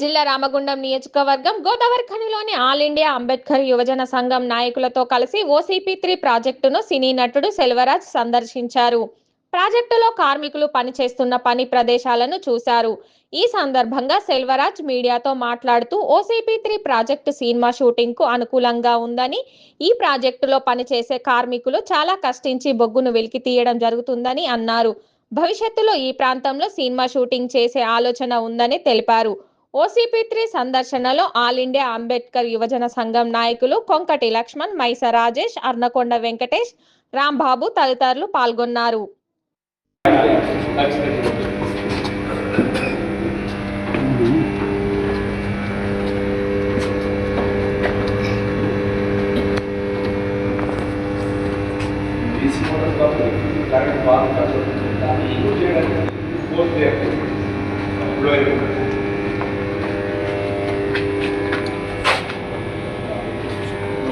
జిల్లా రామగుండం నియోజకవర్గం గోదావరి ఖనిలోని ఆల్ ఇండియా అంబేద్కర్ యువజన సంఘం నాయకులతో కలిసి ఓసీపీ త్రీ ప్రాజెక్టును సినీ నటుడు సెల్వరాజ్ సందర్శించారు. ప్రాజెక్టులో కార్మికులు పనిచేస్తున్న పని ప్రదేశాలను చూశారు. ఈ సందర్భంగా సెల్వరాజ్ మీడియాతో మాట్లాడుతూ ఓసీపీ త్రీ ప్రాజెక్టు సినిమా షూటింగ్కు అనుకూలంగా ఉందని ఈ ప్రాజెక్టులో పనిచేసే కార్మికులు చాలా కష్టించి బొగ్గును వెలికి తీయడం జరుగుతుందని అన్నారు. భవిష్యత్తులో ఈ ప్రాంతంలో సినిమా షూటింగ్ చేసే ఆలోచన ఉందని తెలిపారు. ఓసీపీ త్రీ సందర్శనలో ఆల్ ఇండియా అంబేద్కర్ యువజన సంఘం నాయకులు కొంకటి లక్ష్మణ్ మైస రాజేష్ అర్నకొండ వెంకటేష్ రాంబాబు తదితరులు పాల్గొన్నారు. డీసీ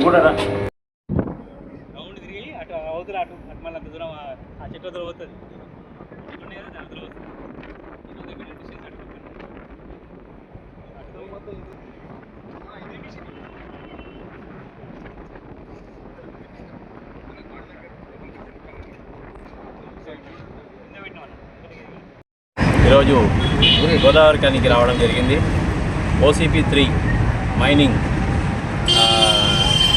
కూడా రా రౌండ్ తిరిగి అటు అవతల అటు అటు మళ్ళీ అంత దూరం ఆ- చెట్టు పోతుంది. దాని పోతుంది. ఈరోజు గోదావరి కనికి రావడం జరిగింది. ఓసీపీ త్రీ మైనింగ్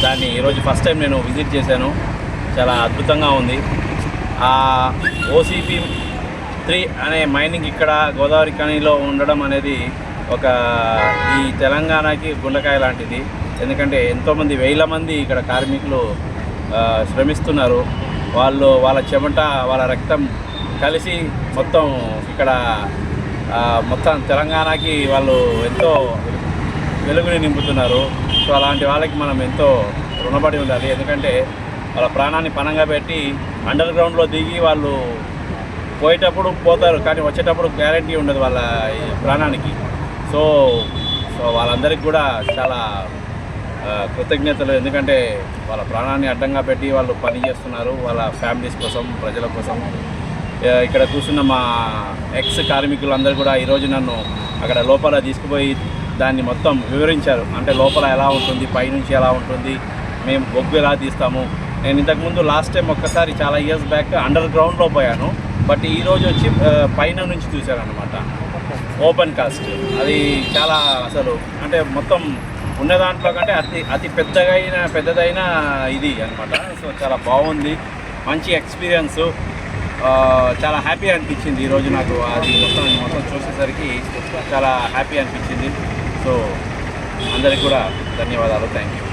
దాన్ని ఈరోజు ఫస్ట్ టైం నేను విజిట్ చేశాను. చాలా అద్భుతంగా ఉంది. ఆ ఓసీపీ త్రీ అనే మైనింగ్ ఇక్కడ గోదావరి కణిలో ఉండడం అనేది ఒక ఈ తెలంగాణకి గుండకాయ లాంటిది. ఎందుకంటే ఎంతోమంది వేల మంది ఇక్కడ కార్మికులు శ్రమిస్తున్నారు. వాళ్ళు వాళ్ళ చెమట వాళ్ళ రక్తం కలిసి మొత్తం ఇక్కడ మొత్తం తెలంగాణకి వాళ్ళు ఎంతో వెలుగుని నింపుతున్నారు. సో అలాంటి వాళ్ళకి మనం ఎంతో రుణపడి ఉండాలి. ఎందుకంటే వాళ్ళ ప్రాణాన్ని పణంగా పెట్టి అండర్ గ్రౌండ్లో దిగి వాళ్ళు పోయేటప్పుడు పోతారు. కానీ వచ్చేటప్పుడు గ్యారంటీ ఉండదు వాళ్ళ ప్రాణానికి. సో సో వాళ్ళందరికీ కూడా చాలా కృతజ్ఞతలు. ఎందుకంటే వాళ్ళ ప్రాణాన్ని అడ్డంగా పెట్టి వాళ్ళు పని చేస్తున్నారు. వాళ్ళ ఫ్యామిలీస్ కోసం ప్రజల కోసం. ఇక్కడ కూర్చున్న మా ఎక్స్ కార్మికులందరూ కూడా ఈరోజు నన్ను అక్కడ లోపల తీసుకుపోయి దాన్ని మొత్తం వివరించారు. అంటే లోపల ఎలా ఉంటుంది పైనుంచి ఎలా ఉంటుంది మేము బొగ్గు ఎలా తీస్తాము. నేను ఇంతకుముందు లాస్ట్ టైం ఒక్కసారి చాలా ఇయర్స్ బ్యాక్ అండర్ గ్రౌండ్లో పోయాను. బట్ ఈరోజు వచ్చి పైన నుంచి చూశారనమాట ఓపెన్ కాస్ట్ అది చాలా అసలు అంటే మొత్తం ఉన్న దాంట్లో కంటే అతి అతి పెద్దగా అయిన పెద్దదైన ఇది అనమాట సో చాలా బాగుంది. మంచి ఎక్స్పీరియన్స్ చాలా హ్యాపీ అనిపించింది ఈరోజు నాకు. అది మొత్తం మొత్తం చూసేసరికి చాలా హ్యాపీ అనిపించింది. సో అందరికి కూడా ధన్యవాదాలు. Thank you